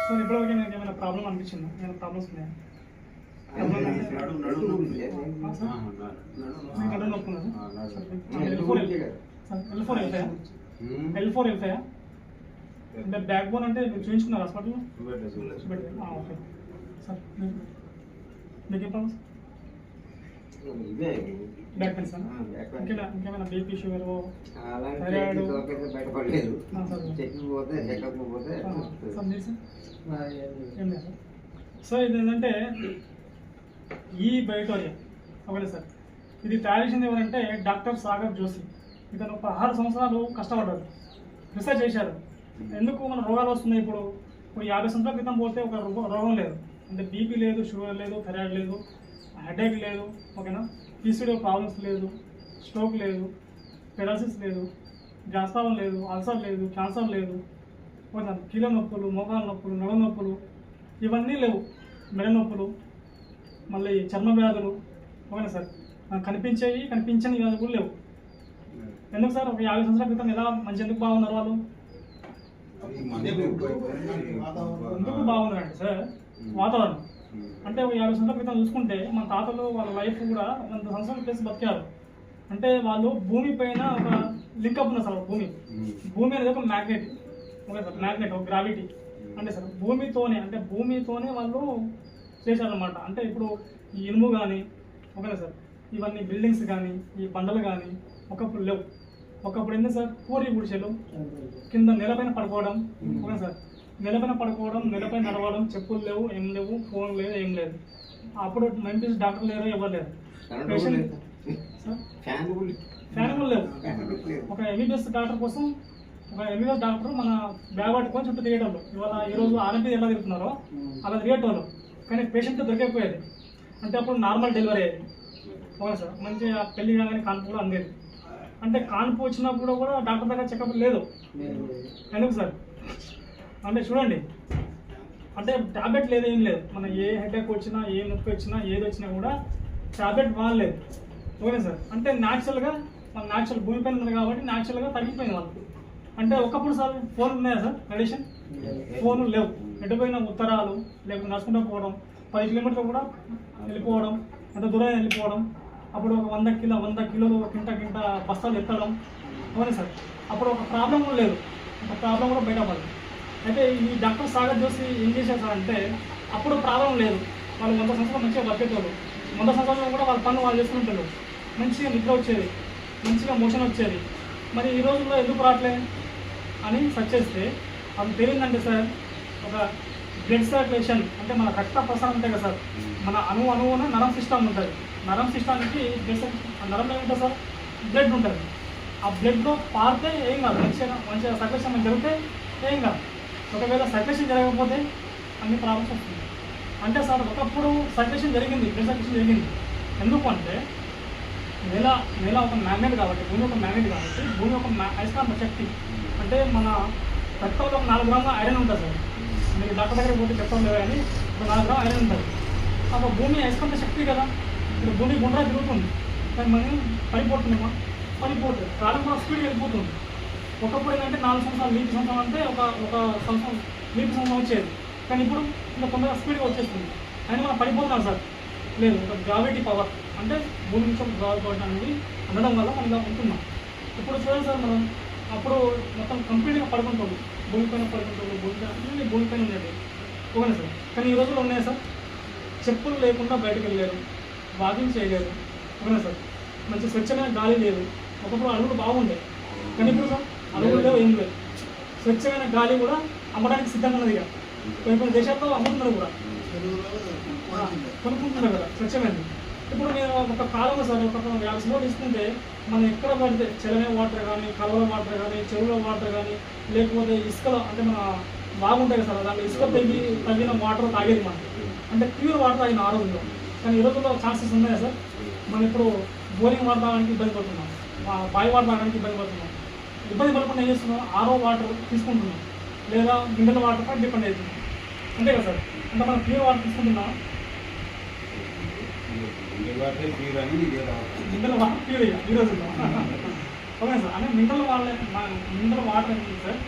Sir ఇప్పటివరకు నాకు ఏమైనా ప్రాబ్లం అనిపించిందా ఏమైనా ప్రాబ్లమ్స్ ఉన్నాయా నడు నొప్పి. ఎల్ ఫోర్ వెళ్తాయా. ఎల్ ఫోర్ వెళ్తాయా అంటే బ్యాక్ బోన్ అంటే మీరు చూపించుకున్నారు హాస్పిటల్లో ఓకే సార్ మీకు మీకేం ప్రాబ్లమ్స్ బ్యాక్. ఇంకేమైనా బీపీ షుగర్ అలాంటి బయటపడలేదు. పోతే చెకప్ పోతే సో ఇది ఏంటంటే ఈ బయోటోరియా. Okay sir. ఇది తయారు చేసింది ఎవరంటే డాక్టర్ సాగర్ జోషి. ఇతను ఒక ఆరు సంవత్సరాలు కష్టపడ్డారు రీసెర్చ్ చేశారు. ఎందుకు మన రోగాలు వస్తున్నాయి ఇప్పుడు? ఇప్పుడు యాభై సంవత్సరాల క్రితం పోతే ఒక రోగ- రోగం లేదు. అంటే బీపీ లేదు షుగర్ లేదు థైరాయిడ్ లేదు. హెడేక్ లేదు ఓకేనా? పీసీడీ ప్రాబ్లమ్స్ లేదు స్ట్రోక్ లేదు పెరాసిస్ లేదు గ్యాస్ ప్రాబ్లం లేదు అల్సర్ లేదు క్యాన్సర్ లేదు ఓకేనా? కీళ్ళ నొప్పులు మోకాల నొప్పులు నడ నొప్పులు ఇవన్నీ లేవు. మెడ నొప్పులు మళ్ళీ చర్మ వ్యాధులు ఓకేనా సార్? కనిపించేవి కనిపించని వ్యాధులు కూడా లేవు. ఎందుకు సార్? ఒక యాభై సంవత్సరాల క్రితం ఎలా మంచి ఎందుకు బాగున్నారు వాళ్ళు? ఎందుకు బాగున్నారండి సార్? వాతావరణం. అంటే ఒక యాభై సంవత్సరాల క్రితం చూసుకుంటే మన తాతలు వాళ్ళ లైఫ్ కూడా వంద సంవత్సరాల ప్లేస్ బతికారు. అంటే వాళ్ళు భూమి పైన ఒక లింకప్ ఉంది సార్ భూమి. భూమి అనేది ఒక మ్యాగ్నెట్ ఓకే సార్ మ్యాగ్నెట్ ఒక గ్రావిటీ అంటే సార్ భూమితోనే అంటే భూమితోనే వాళ్ళు చేశారనమాట అంటే ఇప్పుడు ఈ ఇనుము కానీ ఓకేనా సార్? ఇవన్నీ బిల్డింగ్స్ కానీ ఈ బండలు కానీ ఒకప్పుడు లేవు. ఒకప్పుడు ఏంటి సార్? పూరి గుడిసెలు కింద నేలపైన పడుకోవడం. Okay sir? నేలపైన పడుకోవడం నేలపైన నడవడం చెప్పులు లేవు ఏం లేవు ఫోన్ లేదు ఏం లేదు. అప్పుడు ఎంపీస్ డాక్టర్ లేరు ఎవరు లేరు? పేషెంట్ ఫ్యాన్ కూడా లేవు. ఒక ఎంబీబీఎస్ డాక్టర్ కోసం ఒక ఎంబీబీఎస్ డాక్టర్ మన బ్యాగ్ పట్టుకొని చుట్టూ తిరిగేటోళ్ళు ఇవాళ ఈరోజు ఆర్ఎంపీ ఎలా తిరుగుతున్నారో అలా తిరిగేటోళ్ళు కానీ పేషెంట్ దొరికిపోయేది అంటే అప్పుడు నార్మల్ డెలివరీ అయ్యేది. Okay sir? మంచిగా పెళ్ళి కాగానే కాన్పు కూడా అందేది. అంటే కాన్పు వచ్చినప్పుడు కూడా డాక్టర్ దగ్గర చెకప్ లేదు. ఎందుకు సార్? అంటే చూడండి. అంటే టాబ్లెట్ లేదు ఏం లేదు. మన ఏ హెడేక్ వచ్చినా ఏ నొప్పి వచ్చినా ఏది వచ్చినా కూడా టాబ్లెట్ వాడలేదు ఓకే సార్? అంటే న్యాచురల్గా మన న్యాచురల్ భూమి పైన ఉంది కాబట్టి న్యాచురల్గా తగ్గిపోయింది వాళ్ళకి. అంటే ఒకప్పుడు సార్ ఫోన్ ఉన్నాయా సార్? మెడిసిన్ ఫోన్ లేవు. ఎటుపోయిన ఉత్తరాలు లేకపోతే నడుచుకుంటూ పోవడం పది కిలోమీటర్లు కూడా వెళ్ళిపోవడం ఎంత దూరం వెళ్ళిపోవడం అప్పుడు ఒక వంద కిలో వంద కిలోలు ఒక కింట కింట బస్తాలు ఎత్తడం. అవునా సార్? అప్పుడు ఒక ప్రాబ్లం కూడా లేదు. ఒక ప్రాబ్లం కూడా బయటపడదు. అయితే ఈ డాక్టర్ సాగర్ జోషి ఏం చేశారు అంటే అప్పుడు ప్రాబ్లం లేదు. వాళ్ళు వంద సంవత్సరాలు మంచిగా బతికేటోళ్ళు. వంద సంవత్సరాలు కూడా వాళ్ళ పనులు వాళ్ళు చేసుకుంటారు మంచిగా నిద్ర వచ్చేది. మంచిగా మోషన్ వచ్చేది. మరి ఈ రోజుల్లో ఎందుకు రావట్లే అని సెర్చ్ చేస్తే అది తెలియదంటే సార్ ఒక బ్లడ్ సర్క్యులేషన్ అంటే మన రక్త ప్రసారం ఉంటాయి కదా సార్. మన అణు అణువున నరం సిస్టమ్ ఉంటుంది. నరం సిస్టానికి బ్లడ్ నరం ఆ నరంలో ఏముంటుంది సార్? బ్లడ్ ఉంటుంది. ఆ బ్లడ్లో పారితే ఏం కాదు. మంచిగా మంచిగా సర్క్యులేషన్ జరిగితే ఏం కాదు. ఒకవేళ సర్క్యులేషన్ జరగకపోతే అన్ని ప్రాబ్లమ్స్ వస్తుంది అంటే సార్ ఒకప్పుడు సర్క్యులేషన్ జరిగింది బ్లడ్ సర్క్యులేషన్ జరిగింది. ఎందుకు అంటే నేల నేల ఒక మ్యాగ్నెట్ కాబట్టి భూమి ఒక మ్యాగ్నెట్ కాబట్టి భూమి ఒక మ్యా- అయస్కాంత శక్తి. అంటే మన రక్తంలో ఒక నాలుగు గ్రాముల ఐరన్ ఉంటుంది సార్. మీరు డాక్టర్ దగ్గర పోతే చెప్తాం లేదు కానీ ఒక నాలుగు గ్రాములు ఐరన్ ఉంటుంది. అప్పుడు భూమి అయస్కాంత శక్తి కదా. ఇప్పుడు భూమి గుండ్రా తిరుగుతుంది. కానీ మనం పడిపోతున్నామా పడిపోతుంది. కాలం కూడా స్పీడ్ వెళ్ళిపోతుంది. ఒకప్పుడు ఏంటంటే నాలుగు సంవత్సరాలు నీటి సంవత్సరం అంటే ఒక ఒక సంవత్సరం నీటి సంవత్సరం వచ్చేది. కానీ ఇప్పుడు ఇంకా కొంత స్పీడ్గా వచ్చేస్తుంది. అయినా మనం పడిపోతున్నాం సార్. లేదు ఒక గ్రావిటీ పవర్ అంటే భూమి నుంచి ఒక గ్రావిటీ పవర్ అనేది అందడం వల్ల మనం ఇలా ఉంటున్నాం. ఇప్పుడు చూడండి సార్ మనం అప్పుడు మొత్తం కంప్లీట్గా పడుకుంటాం భూమి పైన పడుకుంటాం భూమి పైన అన్ని భూమి పైన ఉండేది. Okay sir? కానీ ఈ రోజుల్లో ఉన్నాయి సార్? చెప్పులు లేకుండా బయటకు వెళ్ళలేరు వాకింగ్ చేయలేరు ఓకేనా సార్? మంచి స్వచ్ఛమైన గాలి లేదు. ఒకప్పుడు అడుగులు బాగుండే. కానీ ఇప్పుడు సార్ అనుకుంటే ఏం లేదు. స్వచ్ఛమైన గాలి కూడా అమ్మడానికి సిద్ధంగా ఉన్నది ఇక. కొన్ని కొన్ని దేశాల్లో అమ్ముతున్నారు కూడా. కొనుక్కుంటున్నారు కదా స్వచ్ఛమైనది. ఇప్పుడు నేను ఒక కాలువ సార్ ఒక యాభై సిలో తీసుకుంటే మనం ఎక్కడ పడితే చెలమే వాటర్ కానీ కలవ వాటర్ కానీ చెరువులో వాటర్ కానీ లేకపోతే ఇసుకలో అంటే మన బాగుంటాయి కదా సార్ దాంట్లో ఇసుక తగ్గి తగ్గిన వాటర్ తాగేది మనం. అంటే ప్యూర్ వాటర్ తాగిన ఆ రోజుల్లో కానీ ఈ రోజుల్లో ఛాన్సెస్ ఉన్నాయా సార్? మనం ఇప్పుడు బోరింగ్ వాటర్ తాగడానికి ఇబ్బంది పడుతున్నాం. బావి వాటర్ తాగడానికి ఇబ్బంది పడుతున్నాం. ఇబ్బంది పడకుండా ఏం చేస్తున్నాం ఆరో వాటర్ తీసుకుంటున్నాం లేదా మినరల్ వాటర్ పై డిపెండ్ అవుతున్నాం అంతే కదా సార్? అంటే మనం ప్యూర్ వాటర్ తీసుకుంటున్నాం మినరల్ వాటర్ ప్యూర్ ఇక ఈ రోజుల్లో ఓకే సార్. అంటే మినరల్ వాటర్ మినరల్ వాటర్ అనేది సార్.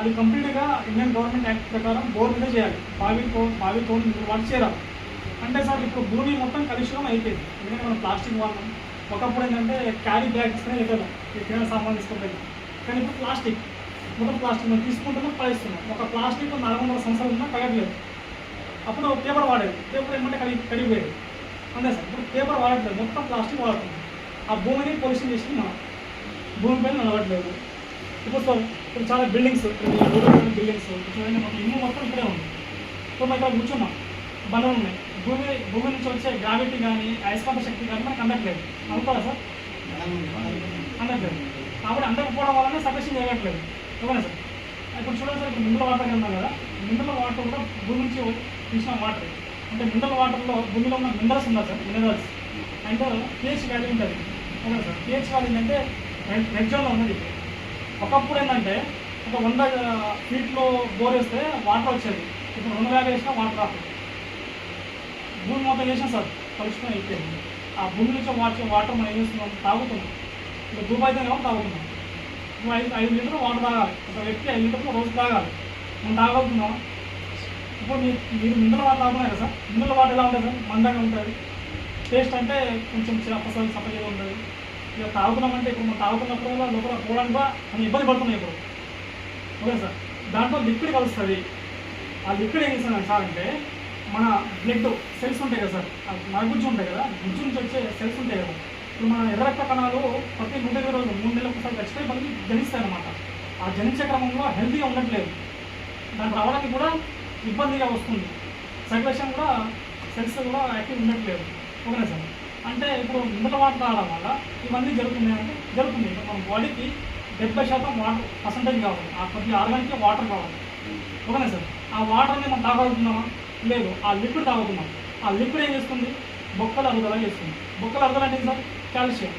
అది కంప్లీట్గా ఇండియన్ గవర్నమెంట్ యాక్ట్ ప్రకారం బోర్ మీద చేయాలి. బావి తో బావి తో మినరల్ వాటర్ చేయాలి అంటే సార్ ఇప్పుడు భూమి మొత్తం కలుషితం అయిపోయింది. ఎందుకంటే మనం ప్లాస్టిక్ వాడినాం ఒకప్పుడు ఏంటంటే క్యారీ బ్యాగ్స్ వెళ్ళాం ఈ కిరాణా సామాన్ తీసుకుంటాం కానీ ఇప్పుడు ప్లాస్టిక్. మొత్తం ప్లాస్టిక్ మనం తీసుకుంటున్నాం పడేస్తున్నాం. ఒక ప్లాస్టిక్ నాలుగు వందల సంవత్సరాలు ఉన్నా కలగట్లేదు అప్పుడు పేపర్ వాడేది. పేపర్ ఏమంటే కడిగి కడిగిపోయేది. అంతే సార్. ఇప్పుడు పేపర్ వాడట్లేదు. మొత్తం ప్లాస్టిక్ వాడుతుంది ఆ భూమిని పొల్యూషన్ చేసి మనం. భూమి పైన నడవట్లేదు. ఇప్పుడు సార్ ఇప్పుడు చాలా బిల్డింగ్స్ బిల్డింగ్స్ ఇల్లు మొత్తం ఇక్కడే ఉంది. ఇప్పుడు మనం ఇక్కడ కూర్చున్నాం. బండలు ఉన్నాయి. భూమి భూమి నుంచి వచ్చే గ్రావిటీ కానీ అయస్కాంత శక్తి కానీ మనకు అందట్లేదు. అనుకోరా సార్? అందట్లేదు. కాబట్టి అందకపోవడం వల్లనే సఫిషియన్ చేయట్లేదు. ఓకేనా సార్? ఇప్పుడు చూడండి సార్ ఇప్పుడు మినరల్ వాటర్ ఉన్నాం కదా మినరల్ వాటర్ కూడా భూమి నుంచి తీసిన వాటర్. అంటే మినరల్ వాటర్లో భూమిలో ఉన్న మినరల్స్ ఉన్నాయి sir? Minerals and pH value ఉంటుంది. Okay sir? పిహెచ్ వాల్యూ అంటే రెడ్ జోన్లో ఉన్నది ఒకప్పుడు ఏంటంటే ఒక వంద ఫీట్లో బోర్ వేస్తే వాటర్ వచ్చేది. ఇప్పుడు రెండు వేల వేసినా వాటర్ రాదు. భూమి మొత్తం చేసాం సార్ కలుషితం అయిపోయింది. ఆ భూమి నుంచి వాటర్ వాటర్ మనం ఏం చేస్తున్నాం? తాగుతున్నాం. ఇప్పుడు భూమి అయితే కాబట్టి తాగుతున్నాం నువ్వు ఐదు ఐదు లీటర్లు వాటర్ తాగాలి. ఒక వ్యక్తి ఐదు లీటర్లు రోజు తాగాలి. మనం తాగలుగుతున్నాం ఇప్పుడు మీరు మీరు మినరల్ వాటర్ తాగుతున్నాయి కదా సార్? మినరల్ వాటర్ ఎలా ఉంటుంది? సార్ మందంగా ఉంటుంది. టేస్ట్ అంటే కొంచెం చిరపసలు సపరేట్గా ఉంటుంది. ఇక తాగుతున్నామంటే ఇప్పుడు మనం తాగుతున్నప్పుడు లోపల పోవడానికి కూడా మనం ఇబ్బంది పడుతున్నాయి ఇప్పుడు. Okay sir? దాంట్లో లిక్విడ్ కలుస్తుంది. ఆ లిక్విడ్ ఏం చేస్తుంది సార్ అంటే మన బ్లడ్ సెల్స్ ఉంటాయి కదా సార్? ఆ మన గుజ్జు ఉంటాయి కదా? గుజ్జు నుంచి వచ్చే సెల్స్ ఉంటాయి కదా? ఇప్పుడు మన ఎర్ర రక్త కణాలు ప్రతి నూట ఇరవై రోజులు మూడు నెలలకు ఒకసారి ఖచ్చితంగా మనకి జనిస్తాయి అనమాట ఆ జనించే క్రమంలో హెల్తీగా ఉండట్లేదు. దాని రావడానికి కూడా ఇబ్బందిగా వస్తుంది. సర్కులేషన్ కూడా సెల్స్ కూడా యాక్టివ్ ఉండట్లేదు. ఓకేనా సార్ అంటే ఇప్పుడు మినరల్ వాటర్ రావడం వల్ల ఇవన్నీ జరుగుతున్నాయి అంటే జరుగుతుంది మన బాడీకి డెబ్బై శాతం వాటర్ పర్సంటేజ్ కావాలి. ఆ కొద్ది ఆర్గానిక్ వాటర్ కావాలి ఓకేనా సార్ ఆ వాటర్ని మనం తాగలుగుతున్నామా లేదు. ఆ లిక్విడ్ తాగుతున్నాం ఆ లిక్విడ్ ఏం చేస్తుంది? బొక్కలు అరుగుదల చేస్తుంది. బొక్కలు అరుగుదల అంటే సార్? కాల్షియం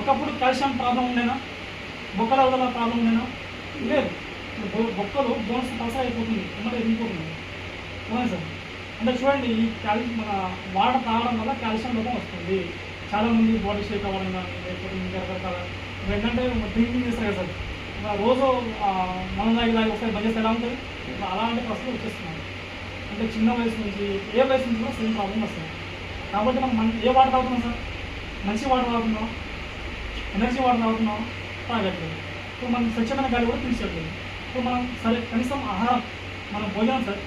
ఒకప్పుడు కాల్షియం ప్రాబ్లం ఉండేనా? బొక్కల అరుగుదల ప్రాబ్లం ఉండేనా? లేదు. బొక్కలు బోన్స్ పలస అయిపోతుంది ఎమ్మటే ఎదిగిపోతుంది అవునా సార్? అంటే చూడండి ఈ క్యాల్ మన వాటర్ తాగడం వల్ల కాల్షియం లోపం వస్తుంది. చాలామంది బాడీ షేక్ అవ్వడం కానీ లేకపోతే ఇంకా రకరకాల ఇప్పుడు ఏంటంటే డ్రింకింగ్ చేస్తారు కదా సార్. రోజు మన మనం తాగి ఒకసారి బంద్ చేస్తే ఎలా ఉంటుంది? ఇప్పుడు అలాంటి ప్రశ్నలు వచ్చేస్తున్నాయి. అంటే చిన్న వయసు నుంచి ఏ వయసు నుంచి కూడా సేమ్ ప్రాబ్లం వస్తుంది. కాబట్టి మనం మన ఏ వాటర్ తాగుతున్నాం సార్? మంచి వాటర్ తాగుతున్నాం ఎనర్జీ వాటర్ తాగుతున్నాం తాగట్లేదు. ఇప్పుడు మనం స్వచ్ఛమైన గాలి కూడా పీల్చట్లేదు. ఇప్పుడు మనం సరే కనీసం ఆహారం మనం భోజనం సార్.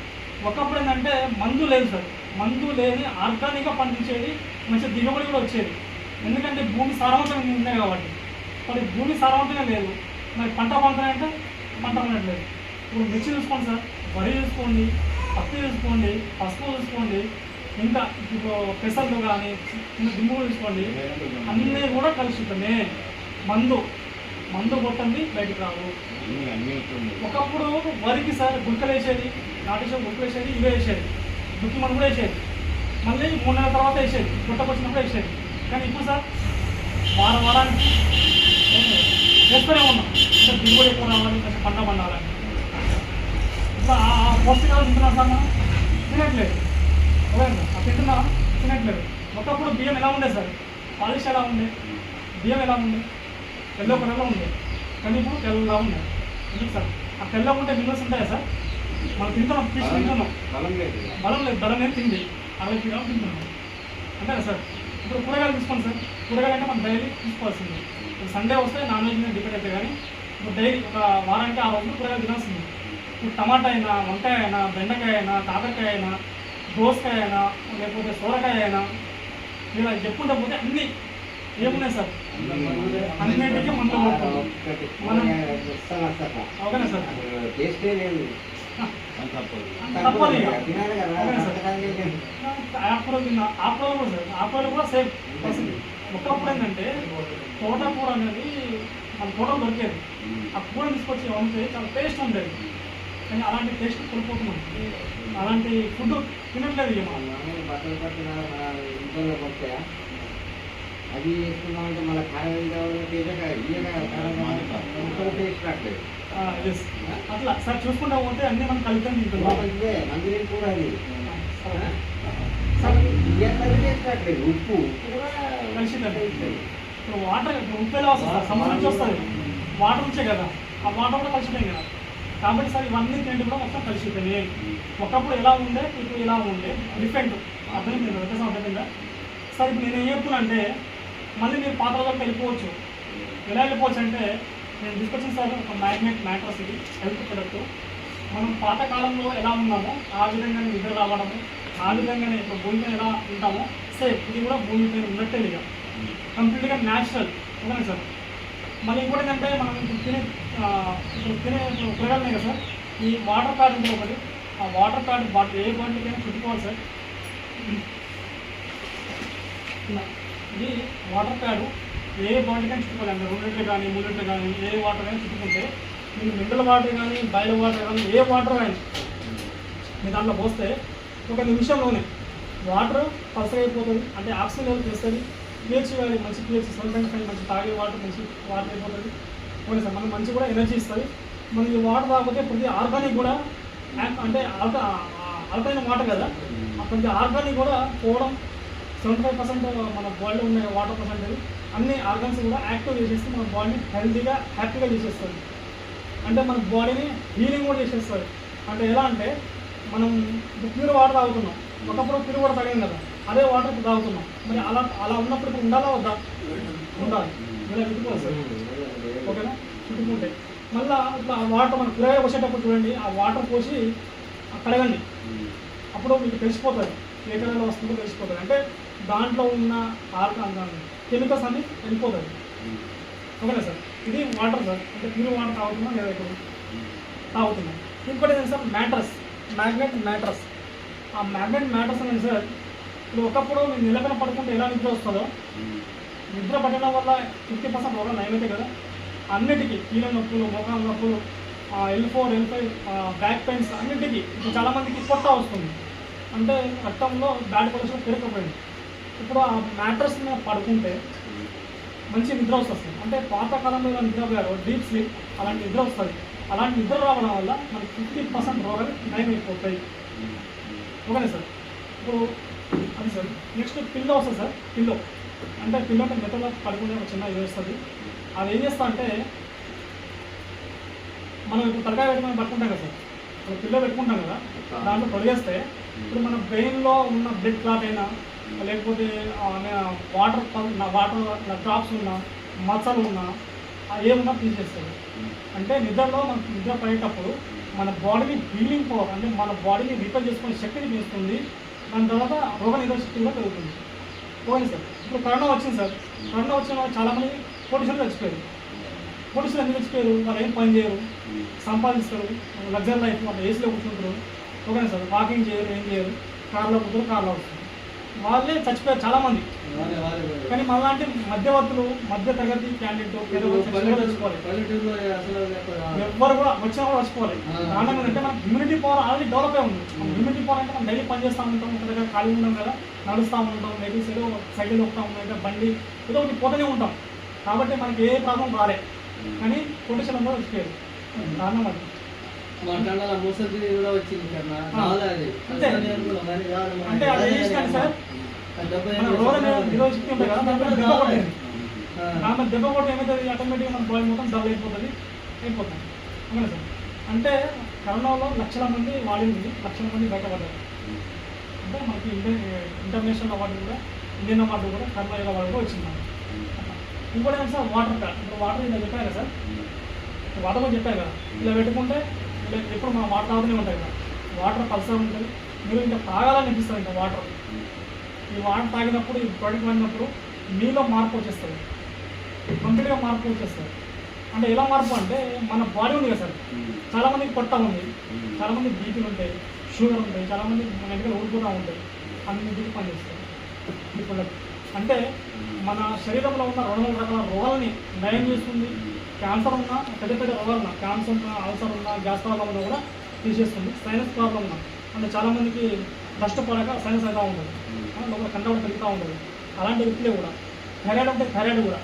ఒకప్పుడు ఏంటంటే మందు లేదు సార్. మందు లేని ఆర్గానిక్గా పండించేది మంచి దిగుబడి కూడా వచ్చేది. ఎందుకంటే భూమి సారవంతంగా ఉన్నాయి కాబట్టి. మరి భూమి సారవంతంగా లేదు. మరి పంట పండుతున్నాయంటే పంట పండట్లేదు. ఇప్పుడు మిర్చి చూసుకోండి సార్. వరి చూసుకోండి పత్తి చూసుకోండి పసుపు చూసుకోండి ఇంకా ఇప్పుడు పెసర్లు కానీ చిన్న దిమ్ములు చూసుకోండి అన్నీ కూడా కలుషితమే మందు. మందు కొట్టండి బయటికి రావు. ఒకప్పుడు వరికి సార్ గుంకలు వేసేది నాటేసే గుంకలు వేసేది ఇవే వేసేది. దుక్కి మనం కూడా వేసేది. మళ్ళీ మూడు నెలల తర్వాత వేసేది గుట్టకొచ్చినప్పుడు వేసేది. కానీ ఇప్పుడు సార్ వారం వారానికి వేస్తూనే ఉన్నాం. అంటే దిగుబడి ఎక్కువ రావాలి కొంచెం పంట పండాలని. ఇప్పుడు ఆ ఆ పౌష్టికాలు తింటున్నాం సార్ మనం? తినట్లేదు. ఓకే ఆ తింటున్నాం తినట్లేదు. ఒకప్పుడు బియ్యం ఎలా ఉండే సార్? పాలిష్ ఎలా ఉండే? బియ్యం ఎలా ఉండే? ఎల్లో కలర్లో ఉండే. కానీ ఇప్పుడు తెల్లగా ఉన్నాయి ఎందుకు సార్? ఆ తెల్లగా ఉంటే మినరల్స్ ఉంటాయా సార్? మనం తింటున్నాం ఫిష్ తింటున్నాం. బలం లేదు బలం లేదు. బలం లేదు తిండి? అరవై కిలో తింటున్నాం. అంతేనా సార్? ఇప్పుడు కూరగాయలు తీసుకోండి సార్. కూరగాయలు అంటే మనం డైలీ తీసుకోవాల్సింది. ఇప్పుడు సండే వస్తే నాన్ వెజ్ మీద డిపెండ్ అయితే కానీ ఇప్పుడు డైలీ ఒక వారానికి ఆ రోజులు కూరగాయలు తినాల్సింది. ఇప్పుడు టమాటా అయినా వంకాయ అయినా బెండకాయ అయినా కాకరకాయ అయినా దోసకాయ అయినా లేకపోతే సోరకాయ అయినా ఇలా చెప్పుకుంటా పోతే అన్ని ఏమున్నాయి సార్? అన్నిటికీ మందు కొడుతుంది మనం- ఓకేనా సార్? అంత తప్పదు సార్? తిన్న కూడా సార్ ఆకుకూర కూడా సేమ్. ఒకప్పుడు ఏంటంటే తోటకూర అనేది మన తోటలో దొరికేది. ఆ కూర తీసుకొచ్చి వండితే చాలా టేస్ట్ ఉండేది. కానీ అలాంటి టేస్ట్ కోల్పోతున్నాం. అలాంటి ఫుడ్ తినట్లేదు బట్టలు పట్టిన ఇంట్లో అది వేసుకున్నామంటే మళ్ళీ కారం కావాలి టేస్ట్ రావట్లేదు. ఎస్ అట్లా సార్ చూసుకుంటా పోతే అన్ని మనం కలిపి తింటున్నాం కూడా అది. సార్. ఇయ్యాలని చేసినట్లేదు ఉప్పు ఉప్పు కూడా. కలుషితం. ఇప్పుడు వాటర్ ఉప్పు ఎలా వస్తుంది నుంచి వస్తుంది వాటర్ నుంచే కదా. ఆ వాటర్ కూడా కలుషితం కదా. కాబట్టి సార్ ఇవన్నీ తిండి కూడా మొత్తం కలుషితమే ఒకప్పుడు ఎలా ఉండే ఇప్పుడు ఇలా ఉండే డిఫరెంట్ అర్థమైంది వ్యత్యాసం అర్థమైందా? సార్ ఇప్పుడు నేను ఏం చెప్తున్నానంటే మళ్ళీ మీరు పాత రోజులకు వెళ్ళిపోవచ్చు. ఎలా వెళ్ళిపోవచ్చు అంటే నేను తీసుకొచ్చిన సార్ ఒక మ్యాగ్నెట్ మ్యాట్రస్ ఇది హెల్త్ ప్రొడక్ట్ మనం పాత కాలంలో ఎలా ఉన్నామో ఆ విధంగానే నిద్ర రావడము ఆ విధంగానే ఇప్పుడు భూమి మీద ఎలా ఉంటామో సేమ్. ఇది కూడా భూమి మీద ఉన్నట్టే ఇక. కంప్లీట్గా న్యాచురల్ ఓకే సార్? మళ్ళీ ఇంకోటి ఏంటంటే మనం తినే ఆ, ఇప్పుడు తినే ఉన్నాయి కదా సార్? ఈ వాటర్ ప్యాడ్ ఉంటుంది ఒకటి. ఆ వాటర్ ప్యాడ్ బాటిల్ ఏ బాటిల్కైనా చుట్టుకోవాలి సార్. ఇది వాటర్ ప్యాడ్ ఏ బాటిల్కైనా చుట్టుకోవాలి. అంటే రెండు లీటర్లు కానీ మూడు లీటర్లు కానీ ఏ వాటర్ కానీ చుట్టుకుంటే మీరు మినరల్ వాటర్ కానీ బయల వాటర్ కానీ ఏ వాటర్ కానీ మీ దాంట్లో పోస్తే ఒక నిమిషంలోనే వాటర్ పలసగా అయిపోతుంది. అంటే ఆక్సిజన్ లెవెల్ చేస్తుంది. పిహెచ్ కానీ మంచి పిహెచ్ సెవెన్ పాయింట్ ఫైవ్ మంచి తాగే వాటర్ మంచి వాటర్ అయిపోతుంది. Okay sir. మనకి మంచి కూడా ఎనర్జీ ఇస్తుంది. మనకి ఈ వాటర్ తాగిపోతే ప్రతి ఆర్గానిక్ కూడా అంటే ఆల్క ఆల్కలైన వాటర్ కదా. ప్రతి ఆర్గానిక్ కూడా పోవడం సెవెంటీ ఫైవ్ పర్సెంట్ మన బాడీలో ఉన్న వాటర్ పర్సెంటేజ్ అన్ని ఆర్గన్స్ కూడా యాక్టివ్ చేసేస్తే మన బాడీని హెల్తీగా హ్యాపీగా చేసేస్తుంది. అంటే మన బాడీని హీలింగ్ కూడా చేసేస్తుంది. అంటే ఎలా అంటే మనం ప్యూర్ వాటర్ తాగుతున్నాం. ఒకప్పుడు ప్యూర్ వాటర్ తాగాం కదా. అదే వాటర్ తాగుతున్నాం. మరి అలా అలా ఉన్నప్పుడు ఉండాలా వద్దా? ఉండాలి. ఇలా చుట్టుకోవాలి సార్? ఓకేనా? చుట్టుకుంటే మళ్ళీ ఇట్లా ఆ వాటర్ మనం కూరగాయ పోసేటప్పుడు చూడండి ఆ వాటర్ పోసి కడగండి. అప్పుడు మీకు తెలిసిపోతుంది ఏ కలర్లో వస్తుందో తెలిసిపోతుంది. అంటే దాంట్లో ఉన్న కెమికల్స్ అన్ని వెళ్ళిపోతుంది ఓకేనా సార్? ఇది వాటర్ సార్. అంటే ప్యూర్ వాటర్ తాగుతున్నాం లేదా ఇప్పుడు? తాగుతున్నాం. ఇంకోటి ఏంటంటే సార్? మ్యాట్రస్. Magnet mattress. ఆ మ్యాగ్నెట్ మ్యాట్రస్ అనేది సార్ ఇప్పుడు ఒకప్పుడు మీరు నిలకడ పడుకుంటే ఎలా నిద్ర వస్తుందో? నిద్ర పట్టడం వల్ల ఫిఫ్టీ పర్సెంట్ రోగం నయమైతే కదా? అన్నిటికీ కీళ్ళ నొప్పులు మోకాల నొప్పులు L four L five back pains అన్నిటికీ ఇప్పుడు చాలామందికి పొట్ట వస్తుంది. అంటే రక్తంలో బ్యాడ్ కొలెస్ట్రాల్ పెరగకపోయింది ఇప్పుడు ఆ మ్యాట్రస్ మీద పడుకుంటే మంచి నిద్ర వస్తుంది. అంటే పాతకాలంలో ఇలా నిద్రపోయారు డీప్ స్లీప్ అలాంటి నిద్ర వస్తుంది. అలాంటి నిద్ర రావడం వల్ల మనకి ఫిఫ్టీ పర్సెంట్ రోగాలు నయమైపోతాయి ఓకేనా సార్? ఇప్పుడు అది సార్ నెక్స్ట్ పిల్లో వస్తుంది సార్ పిల్లో. అంటే పిల్లో అంటే మెత్తలో పడుకునే ఒక చిన్న ఇది వస్తుంది. అది ఏం చేస్తా అంటే మనం ఇప్పుడు తలకాయ పెట్టుకొని పట్టుకుంటాం కదా సార్. ఇప్పుడు పిల్లో పెట్టుకుంటాం కదా దాంట్లో తొలగేస్తే ఇప్పుడు మన బ్రెయిన్లో ఉన్న బ్లడ్ క్లాట్ అయినా లేకపోతే వాటర్ వాటర్ డ్రాప్స్ ఉన్నా మచ్చలు ఉన్నా ఏమున్నా తీసేస్తుంది అంటే నిద్రలో మనం నిద్ర పడేటప్పుడు మన బాడీని హీలింగ్ పవర్ అంటే మన బాడీని రిపేర్ చేసుకునే శక్తిని పెంచుతుంది. దాని తర్వాత రోగ నిరోధక శక్తి కూడా పెరుగుతుంది. ఓకే సార్ ఇప్పుడు కరోనా వచ్చింది సార్. కరోనా వచ్చిన చాలామంది పోలీసులు చచ్చిపోయారు పోలీసులు ఎందుకు చచ్చిపోయారు వాళ్ళు ఏం పని చేయరు? సంపాదిస్తారు. లగ్జరీ లైఫ్ వాళ్ళు ఏసీలో కూర్చుంటారు. ఓకేనా సార్? వాకింగ్ చేయరు ఏం చేయరు. కార్లో కూర్చోరు కార్లో వస్తారు. వాళ్ళే చచ్చిపోయారు చాలామంది. కానీ మనలాంటి మధ్యవర్తులు మధ్య తరగతి క్యాండిడేట్ చచ్చిపోవాలి ఎవ్వరు కూడా వచ్చినా కూడా చచ్చిపోవాలి. కారణం ఏంటంటే మనకి ఇమ్యూనిటీ పవర్ ఆల్రెడీ డెవలప్ అయి ఉంది. ఇమ్యూనిటీ పవర్ అంటే మనం డైలీ పని చేస్తూ ఉంటాం ఒక దగ్గర ఖాళీ ఉంటాం కదా నడుస్తూ ఉంటాం వెహికల్స్ ఏదో సైకిల్ దొక్కుతూ ఉంటాం బండి ఏదో ఒకటి పోతూనే ఉంటాం. కాబట్టి మనకి ఏ ప్రాబ్లం రాలే. కానీ పొల్యూషన్ కూడా వచ్చిపోయారు కారణం అది. మాట్లాడాల ముసలి కూడా వచ్చింది. అంటే అది సార్. ఉంటుంది కదా దాంట్లో దెబ్బ కొట్టింది దెబ్బ కొట్టి ఏమవుతుంది ఆటోమేటిక్గా మన బాడీ మొత్తం డల్ అయిపోతుంది అయిపోతుంది. అవునా సార్? అంటే కరోనాలో లక్షల మంది వాడింది లక్షల మంది బయటపడ్డారు. అంటే మనకి ఇంటర్ ఇంటర్నేషనల్ అవార్డు కూడా ఇండియన్ అవార్డు కూడా కర్ణాటక అవార్డు కూడా వచ్చింది. ఇంకోటి ఏంటి సార్? వాటర్ ప్యాక్ ఇప్పుడు వాటర్ ఇలా చెప్పారు కదా సార్? వాటర్ కూడా చెప్పారు కదా. ఇలా పెట్టుకుంటే ఇలా ఎప్పుడు మనం వాటర్ తాగుతూనే ఉంటాయి కదా. వాటర్ పల్సర్ ఉంటుంది. మీరు ఇంకా తాగాలని అనిపిస్తుంది ఇంకా వాటర్. ఈ వాటర్ తాగినప్పుడు ఈ ప్రోడక్ట్ వాడినప్పుడు మీలో మార్పు వచ్చేస్తుంది. కంప్లీట్గా మార్పు వచ్చేస్తుంది. అంటే ఎలా మార్పు అంటే మన బాడీ ఉంది కదా సార్. చాలా మందికి పొట్ట ఉంది చాలా మంది బీపీలు ఉంటాయి. షుగర్ ఉంటాయి. చాలా మంది మన దగ్గర ఊరుకుతూ ఉంటాయి. అన్నింటికి పనిచేస్తాయి. ఈ ప్రొడక్ట్ అంటే మన శరీరంలో ఉన్న రెండు వందల రకాల రోగాలని నయం చేస్తుంది. క్యాన్సర్ ఉన్నా పెద్ద పెద్ద రోగాలు ఉన్నా క్యాన్సర్ ఉన్నా అల్సర్ ఉన్నా గ్యాస్ ప్రాబ్లం ఉన్నా కూడా తీసేస్తుంది. సైనస్ ప్రాబ్లం ఉన్నా. అంటే చాలా మందికి డస్ట్ పడక సైనస్ అవుతూ ఉంటుంది. లోపల కండ కూడా పెరుగుతూ ఉంటుంది. అలాంటి వ్యక్తులే కూడా. థైరాయిడ్ ఉంటే థైరాయిడ్ కూడా.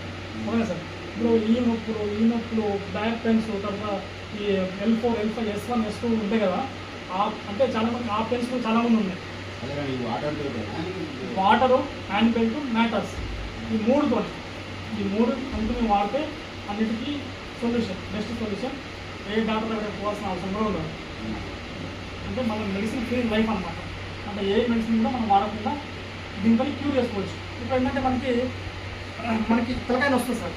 Okay sir? ఇప్పుడు ఈ నొప్పులు ఈ నొప్పులు బ్యాక్ పెయిన్స్ తర్వాత ఈ L four L five S one S two ఉంటాయి కదా ఆ అంటే చాలా మంది ఆ పెయిన్స్ కూడా చాలా మంది ఉన్నాయి. Water water hand belt mattress ఈ మూడు తోటి ఈ మూడు కంటిన్యూ వాడితే అన్నిటికీ సొల్యూషన్ బెస్ట్ సొల్యూషన్ ఏ డాక్టర్ దగ్గర పోవాల్సిన అవసరం కూడా ఉండదు. అంటే మనం మెడిసిన్ ఫ్రీ లైఫ్ అనమాట అంటే ఏ మెడిసిన్ కూడా మనం వాడకుండా దీనిపై క్యూర్ చేసుకోవచ్చు. ఇప్పుడు ఏంటంటే మనకి మనకి తలకాయ వస్తుంది సార్.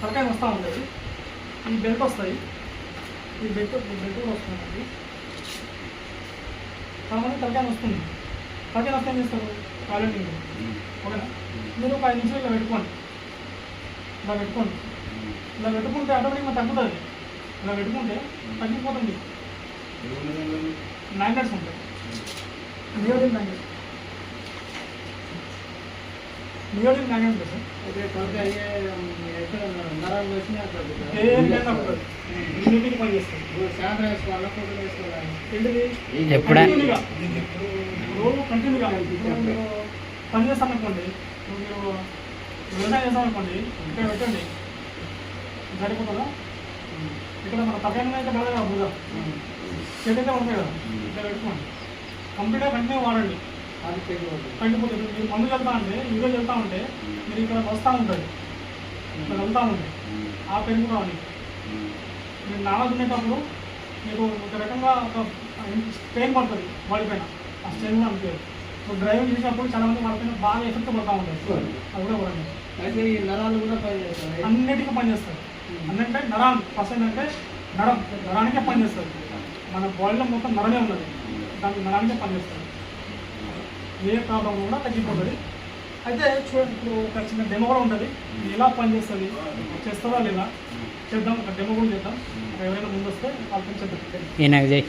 తలకాయ వస్తూ ఉంటుంది. ఈ బెల్ట్ వస్తాయి. ఈ బెల్ట్ ఈ బెల్ట్ కూడా వస్తుందండి. చాలా మంది తలకాయ వస్తుంది. తలకాయ వస్తే ఏం చేస్తారు? టాయిలెట్. ఓకేనా? మీరు ఒక ఐదు నిమిషాలు ఇలా పెట్టుకోండి. ఇలా పెట్టుకోండి. ఇలా పెట్టుకుంటే ఆటోమేటిక్గా తగ్గుతుంది. ఇలా పెట్టుకుంటే తగ్గిపోతుంది? మ్యాగ్నెట్స్ ఉంటాయి. Neodymium magnets neodymium magnets sir. అయితే తలకాయ ఎప్పుడా? కంటిన్యూగా. రోజు కంటిన్యూగా. ఇప్పుడు మీరు పని చేస్తామనుకోండి ఇప్పుడు మీరు వ్యవసాయం చేస్తామనుకోండి ఇక్కడ పెట్టండి. సరిపోతుందా? ఇక్కడ మన తగ్గన అయితే బాగా బుధ చెట్టు అయితే ఉంటాయి కదా? ఇక్కడ పెట్టుకోండి. కంప్లీట్గా కంటిన్యూ వాడండి. అది తగ్గిపోతుంది మీరు మందు వెళ్తా ఉంటే ఈరోజు వెళ్తా ఉంటే మీరు ఇక్కడ వస్తూ ఉంటుంది ఇక్కడ వెళ్తా ఉంటే ఉమ్. ఆ పెరుగు రావాలి ఉమ్. మీరు నాలా తినేటప్పుడు మీకు ఒక రకంగా ఒక పెయిన్ పడుతుంది బాడీ పైన. ఆ కూడా అనిపించదు సో డ్రైవింగ్ చేసినప్పుడు చాలా మంది వాళ్ళ పైన బాగా ఎఫెక్ట్ పడుతూ ఉంటుంది అది కూడా పడండి అయితే ఈ నరాలు కూడా పనిచేస్తాయి అన్నిటికీ పనిచేస్తుంది అన్నంటే నరం ఫస్ట్ ఏంటంటే నరం. నరానికే పనిచేస్తుంది మన బాడీలో మొత్తం నరమే ఉన్నది. దానికి నరానికే పనిచేస్తుంది ఏ ప్రాబ్లం కూడా తగ్గిపోతుంది. అయితే చూడండి ఇప్పుడు ఒక చిన్న డెమో కూడా ఉంటుంది. ఇది ఎలా పనిచేస్తుంది? చేస్తుందా లేదా? చేద్దాం ఒక డెమో కూడా చేద్దాం. ఎవరైనా ముందు వస్తే వాళ్ళకి చేయి